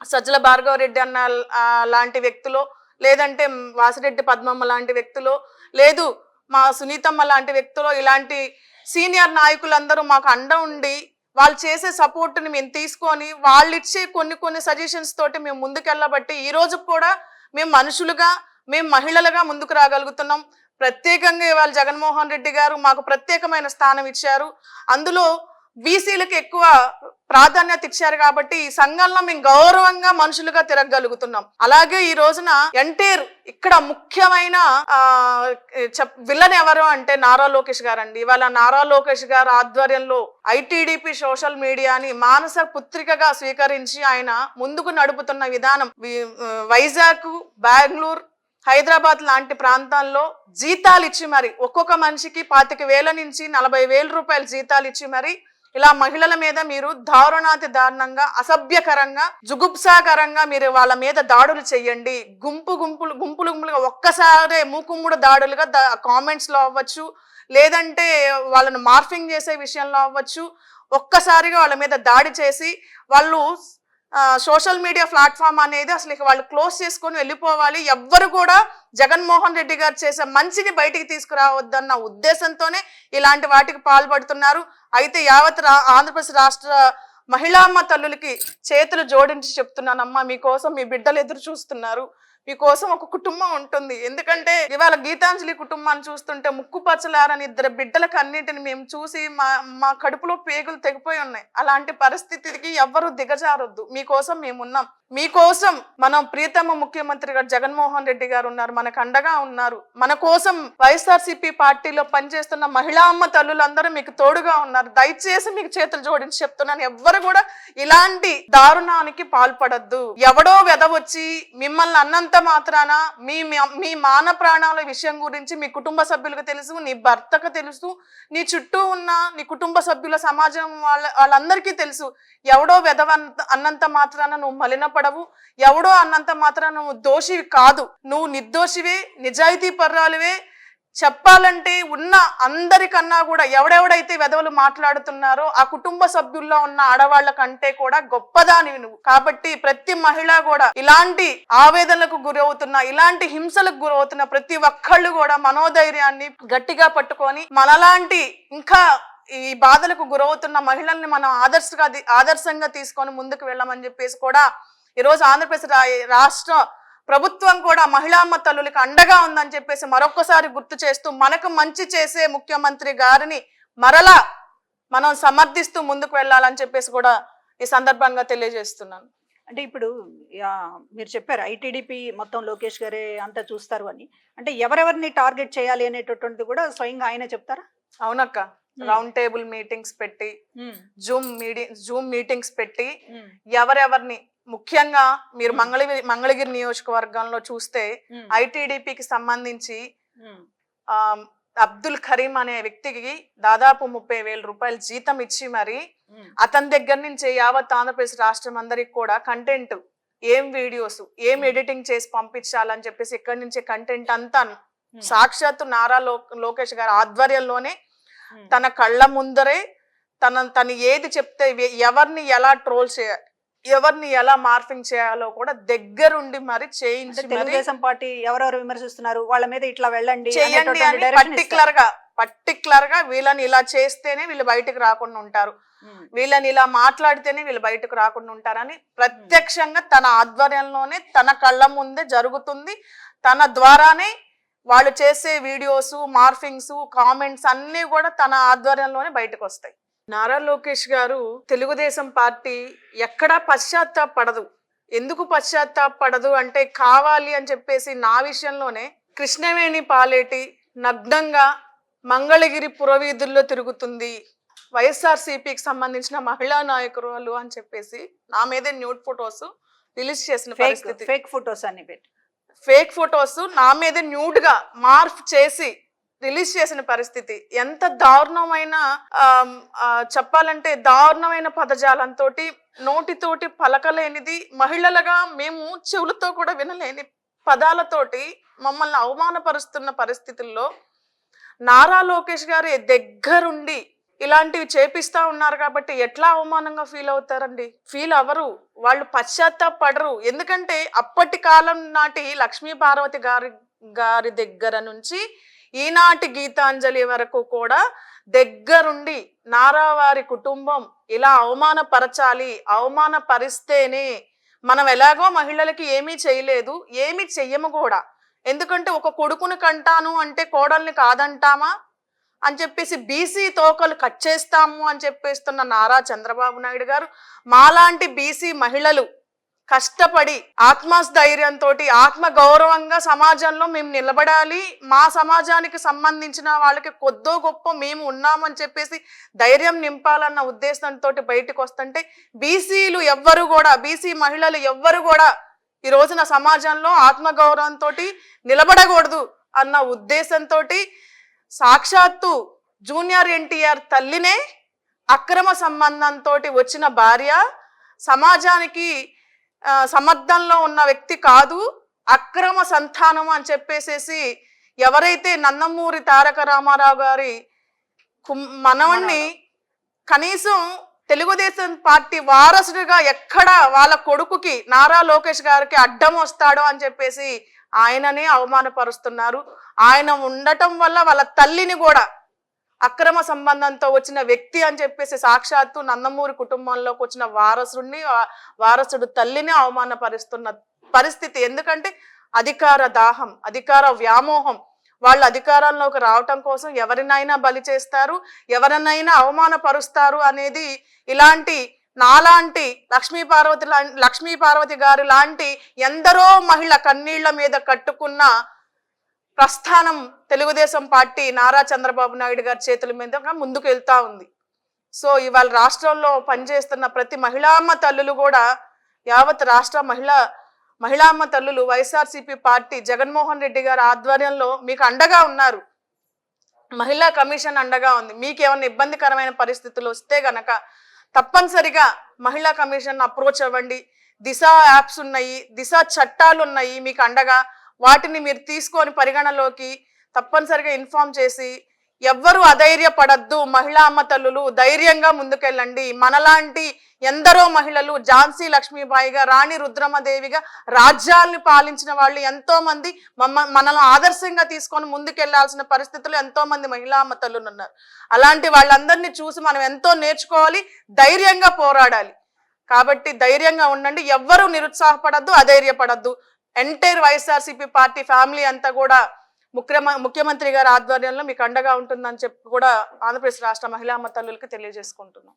సజ్జల భార్గవరెడ్డి అన్న లాంటి వ్యక్తులు లేదంటే వాసిరెడ్డి పద్మమ్మ లాంటి వ్యక్తులు లేదు మా సునీతమ్మ లాంటి వ్యక్తులు ఇలాంటి సీనియర్ నాయకులందరూ మాకు అండ ఉండి వాళ్ళు చేసే సపోర్ట్ని మేము తీసుకొని వాళ్ళు ఇచ్చే కొన్ని కొన్ని సజెషన్స్ తోటి మేము ముందుకెళ్ళబట్టి ఈ రోజు కూడా మేము మనుషులుగా మేము మహిళలుగా ముందుకు రాగలుగుతున్నాం. ప్రత్యేకంగా ఇవాళ జగన్మోహన్ రెడ్డి గారు మాకు ప్రత్యేకమైన స్థానం ఇచ్చారు. అందులో బీసీలకు ఎక్కువ ప్రాధాన్యత ఇచ్చారు కాబట్టి ఈ సంఘంలో మేము గౌరవంగా మనుషులుగా తిరగగలుగుతున్నాం. అలాగే ఈ రోజున ఎన్టీఆర్ ఇక్కడ ముఖ్యమైన చెప్ విలన్ ఎవరు అంటే నారా లోకేష్ గారు అండి ఇవాళ నారా లోకేష్ గారు ఆధ్వర్యంలో ఐటీడీపీ సోషల్ మీడియాని మానస పుత్రికగా స్వీకరించి ఆయన ముందుకు నడుపుతున్న విధానం వైజాగ్ బెంగళూరు హైదరాబాద్ లాంటి ప్రాంతాల్లో జీతాలు ఇచ్చి మరి ఒక్కొక్క మనిషికి పాతిక వేల నుంచి నలభై వేల రూపాయల జీతాలు ఇచ్చి మరి ఇలా మహిళల మీద మీరు దారుణాతి దారుణంగా అసభ్యకరంగా జుగుప్సాకరంగా మీరు వాళ్ళ మీద దాడులు చేయండి. గుంపు గుంపులు గుంపులు గుంపులుగా ఒక్కసారే మూకుమ్ముడు దాడులుగా కామెంట్స్లో అవ్వచ్చు. లేదంటే వాళ్ళను మార్ఫింగ్ చేసే విషయంలో అవ్వచ్చు. ఒక్కసారిగా వాళ్ళ మీద దాడి చేసి వాళ్ళు సోషల్ మీడియా ప్లాట్ఫామ్ అనేది అసలు ఇక వాళ్ళు క్లోజ్ చేసుకొని వెళ్ళిపోవాలి. ఎవ్వరు కూడా జగన్మోహన్ రెడ్డి గారు చేసే మంచిని బయటికి తీసుకురావద్దన్న ఉద్దేశంతోనే ఇలాంటి వాటికి పాల్పడుతున్నారు. అయితే యావత్ రా ఆంధ్రప్రదేశ్ రాష్ట్ర మహిళామ్మ తల్లులకి చేతులు జోడించి చెప్తున్నానమ్మా మీకోసం మీ బిడ్డలు ఎదురు చూస్తున్నారు. మీకోసం ఒక కుటుంబం ఉంటుంది. ఎందుకంటే ఇవాళ గీతాంజలి కుటుంబాన్ని చూస్తుంటే ముక్కు పచ్చలారని ఇద్దరు బిడ్డలకు అన్నిటిని మేము చూసి మా మా కడుపులో పేగులు తెగిపోయి ఉన్నాయి. అలాంటి పరిస్థితికి ఎవ్వరూ దిగజారొద్దు. మీకోసం మేమున్నాం మీకోసం మనం ప్రియతమ ముఖ్యమంత్రి గారు జగన్మోహన్ రెడ్డి గారు ఉన్నారు. మనకు అండగా ఉన్నారు. మన కోసం వైఎస్ఆర్సీపీ పార్టీలో పనిచేస్తున్న మహిళా అమ్మ తల్లులందరూ మీకు తోడుగా ఉన్నారు. దయచేసి మీకు చేతులు జోడించి చెప్తున్నాను. ఎవ్వరు కూడా ఇలాంటి దారుణానికి పాల్పడద్దు. ఎవడో వెదవచ్చి మిమ్మల్ని అన్నంత మాత్రాన మీ మీ- మీ మాన ప్రాణాల విషయం గురించి మీ కుటుంబ సభ్యులకు తెలుసు నీ భర్తకు తెలుసు నీ చుట్టూ ఉన్న నీ కుటుంబ సభ్యుల సమాజం వాళ్ళ వాళ్ళందరికీ తెలుసు. ఎవడో వెధవ అన్నంత- అన్నంత మాత్రాన నువ్వు మలినపడవు. ఎవడో అన్నంత మాత్రాన నువ్వు దోషివి కాదు. నువ్వు నిర్దోషివే నిజాయితీ పర్రాలువే చెప్పాలంటే ఉన్న అందరికన్నా కూడా ఎవడెవడైతే వెధవలు మాట్లాడుతున్నారో ఆ కుటుంబ సభ్యుల్లో ఉన్న ఆడవాళ్ళ కంటే కూడా గొప్పదాని నువ్వు. కాబట్టి ప్రతి మహిళ కూడా ఇలాంటి ఆవేదనలకు గురవుతున్న ఇలాంటి హింసలకు గురవుతున్న ప్రతి ఒక్కళ్ళు కూడా మనోధైర్యాన్ని గట్టిగా పట్టుకొని మనలాంటి ఇంకా ఈ బాధలకు గురవుతున్న మహిళల్ని మనం ఆదర్శగా ఆదర్శంగా తీసుకొని ముందుకు వెళ్ళమని చెప్పేసి కూడా ఈరోజు ఆంధ్రప్రదేశ్ రాష్ట్ర ప్రభుత్వం కూడా మహిళామ్మ తల్లులకు అండగా ఉందని చెప్పేసి మరొకసారి గుర్తు చేస్తూ మనకు మంచి చేసే ముఖ్యమంత్రి గారిని మరలా మనం సమర్థిస్తూ ముందుకు వెళ్ళాలని చెప్పేసి కూడా ఈ సందర్భంగా తెలియజేస్తున్నాను. అంటే ఇప్పుడు మీరు చెప్పారు ఐటీడీపీ మొత్తం లోకేష్ గారే అంతా చూస్తారు అని. అంటే ఎవరెవరిని టార్గెట్ చేయాలి అనేటటువంటిది కూడా స్వయంగా ఆయనే చెప్తారా? అవునక్క. రౌండ్ టేబుల్ మీటింగ్స్ పెట్టి జూమ్ మీడి జూమ్ మీటింగ్స్ పెట్టి ఎవరెవరిని ముఖ్యంగా మీరు మంగళగిరి మంగళగిరి నియోజకవర్గంలో చూస్తే ఐటీడీపీకి సంబంధించి అబ్దుల్ కరీం అనే వ్యక్తికి దాదాపు ముప్పై వేల రూపాయలు జీతం ఇచ్చి మరి అతని దగ్గర నుంచి యావత్ ఆంధ్రప్రదేశ్ రాష్ట్రం అందరికి కూడా కంటెంట్ ఏం వీడియోస్ ఏం ఎడిటింగ్ చేసి పంపించాలని చెప్పేసి ఇక్కడి నుంచి కంటెంట్ అంతా సాక్షాత్తు నారా లోకేష్ గారి ఆధ్వర్యంలోనే తన కళ్ళ ముందరే తన తను ఏది చెప్తే ఎవరిని ఎలా ట్రోల్ చేయాలి ఎవరిని ఎలా మార్ఫింగ్ చేయాలో కూడా దగ్గరుండి మరి చేయించి తెలుగుదేశం పార్టీ ఎవరెవరు విమర్శిస్తున్నారు? వాళ్ళ మీద ఇట్లా వెళ్ళండి చేయండి అని పర్టికులర్గా పర్టికులర్గా వీళ్ళని ఇలా చేస్తేనే వీళ్ళు బయటకు రాకుండా ఉంటారు. వీళ్ళని ఇలా మాట్లాడితేనే వీళ్ళు బయటకు రాకుండా ఉంటారని ప్రత్యక్షంగా తన ఆధ్వర్యంలోనే తన కళ్ళ ముందే జరుగుతుంది. తన ద్వారానే వాళ్ళు చేసే వీడియోస్ మార్ఫింగ్స్ కామెంట్స్ అన్నీ కూడా తన ఆధ్వర్యంలోనే బయటకు వస్తాయి. నారా లోకేష్ గారు తెలుగుదేశం పార్టీ ఎక్కడా పశ్చాత్తాపడదు. ఎందుకు పశ్చాత్తాపడదు అంటే కావాలి అని చెప్పేసి నా విషయంలోనే కృష్ణవేణి పాలేటి నగ్నంగా మంగళగిరి పురవీధుల్లో తిరుగుతుంది. వైఎస్ఆర్సీపీకి సంబంధించిన మహిళా నాయకురాలు అని చెప్పేసి నా మీదే న్యూడ్ ఫొటోస్ రిలీజ్ చేసిన ఫేక్ పరిస్థితి. ఫేక్ ఫొటోస్ అన్ని పెట్టి. ఫేక్ ఫొటోస్ నా మీద న్యూడ్గా మార్ఫ్ చేసి రిలీజ్ చేసిన పరిస్థితి. ఎంత దారుణమైన చెప్పాలంటే దారుణమైన పదజాలంతో నోటితోటి పలకలేనిది మహిళలుగా మేము చెవులతో కూడా వినలేని పదాలతోటి మమ్మల్ని అవమానపరుస్తున్న పరిస్థితుల్లో నారా లోకేష్ గారు దగ్గరుండి ఇలాంటివి చేపిస్తా ఉన్నారు కాబట్టి ఎట్లా అవమానంగా ఫీల్ అవుతారండి? ఫీల్ అవ్వరు. వాళ్ళు పశ్చాత్తాపడరు. ఎందుకంటే అప్పటి కాలం నాటి లక్ష్మీ పార్వతి గారి గారి దగ్గర నుంచి ఈనాటి గీతాంజలి వరకు కూడా దగ్గరుండి నారావారి కుటుంబం ఇలా అవమానపరచాలి అవమానపరిస్తేనే మనం ఎలాగో మహిళలకి ఏమీ చేయలేదు ఏమీ చెయ్యము కూడా. ఎందుకంటే ఒక కొడుకుని కంటాను అంటే కోడల్ని కాదంటామా? అని చెప్పేసి బీసీ తోకలు కట్ చేస్తాము అని చెప్పేస్తున్న నారా చంద్రబాబు నాయుడు గారు మాలాంటి బీసీ మహిళలు కష్టపడి ఆత్మస్థైర్యంతో ఆత్మ గౌరవంగా సమాజంలో మేము నిలబడాలి. మా సమాజానికి సంబంధించిన వాళ్ళకి కొద్దో గొప్ప మేము ఉన్నామని చెప్పేసి ధైర్యం నింపాలన్న ఉద్దేశంతో బయటకు వస్తుంటే బీసీలు ఎవ్వరు కూడా బీసీ మహిళలు ఎవ్వరు కూడా ఈ రోజున సమాజంలో ఆత్మగౌరవంతో నిలబడకూడదు అన్న ఉద్దేశంతో సాక్షాత్తు జూనియర్ ఎన్టీఆర్ తల్లినే అక్రమ సంబంధంతో వచ్చిన భార్య. సమాజానికి సమర్థంలో ఉన్న వ్యక్తి కాదు అక్రమ సంతానం అని చెప్పేసేసి ఎవరైతే నందమూరి తారక రామారావు గారి మనవణ్ణి కనీసం తెలుగుదేశం పార్టీ వారసుడిగా ఎక్కడ వాళ్ళ కొడుకుకి నారా లోకేష్ గారికి అడ్డం వస్తాడో అని చెప్పేసి ఆయననే అవమానపరుస్తున్నారు. ఆయన ఉండటం వల్ల వాళ్ళ తల్లిని కూడా అక్రమ సంబంధంతో వచ్చిన వ్యక్తి అని చెప్పేసి సాక్షాత్తు నందమూరి కుటుంబంలోకి వచ్చిన వారసుడిని వారసుడు తల్లిని అవమానపరుస్తున్న పరిస్థితి. ఎందుకంటే అధికార దాహం అధికార వ్యామోహం వాళ్ళు అధికారంలోకి రావటం కోసం ఎవరినైనా బలి చేస్తారు ఎవరినైనా అవమానపరుస్తారు అనేది ఇలాంటి నాలాంటి లక్ష్మీ పార్వతి లా- లక్ష్మీ పార్వతి గారు లాంటి ఎందరో మహిళ కన్నీళ్ళ మీద కట్టుకున్న ప్రస్థానం తెలుగుదేశం పార్టీ నారా చంద్రబాబు నాయుడు గారి చేతుల మీదుగా ముందుకు వెళ్తా ఉంది. సో ఇవాళ రాష్ట్రంలో పనిచేస్తున్న ప్రతి మహిళామ్మ తల్లులు కూడా యావత్ రాష్ట్ర మహిళా మహిళామ్మ తల్లులు వైఎస్ఆర్సీపీ పార్టీ జగన్మోహన్ రెడ్డి గారి ఆధ్వర్యంలో మీకు అండగా ఉన్నారు. మహిళా కమిషన్ అండగా ఉంది. మీకు ఏమైనా ఇబ్బందికరమైన పరిస్థితులు వస్తే గనక తప్పనిసరిగా మహిళా కమిషన్ అప్రోచ్ అవ్వండి. దిశ యాప్స్ ఉన్నాయి దిశ చట్టాలు ఉన్నాయి మీకు అండగా. వాటిని మీరు తీసుకొని పరిగణలోకి తప్పనిసరిగా ఇన్ఫార్మ్ చేసి ఎవ్వరు అధైర్యపడద్దు. మహిళా అమ్మ తల్లులు ధైర్యంగా ముందుకెళ్ళండి. మనలాంటి ఎందరో మహిళలు ఝాన్సీ లక్ష్మీబాయిగా రాణి రుద్రమదేవిగా రాజ్యాల్ని పాలించిన వాళ్ళు ఎంతో మంది మనల్ని ఆదర్శంగా తీసుకొని ముందుకెళ్ళాల్సిన పరిస్థితులు ఎంతో మంది మహిళా అమ్మ తల్లులు ఉన్నారు. అలాంటి వాళ్ళందరినీ చూసి మనం ఎంతో నేర్చుకోవాలి ధైర్యంగా పోరాడాలి. కాబట్టి ధైర్యంగా ఉండండి. ఎవ్వరూ నిరుత్సాహపడద్దు అధైర్యపడద్దు. ఎంటైర్ వైఎస్ఆర్సీపీ పార్టీ ఫ్యామిలీ అంతా కూడా ముఖ్యమ ముఖ్యమంత్రి గారి ఆధ్వర్యంలో మీకు అండగా ఉంటుందని చెప్పి కూడా ఆంధ్రప్రదేశ్ రాష్ట్ర మహిళా అమ్మ తల్లులకి తెలియజేసుకుంటున్నాం.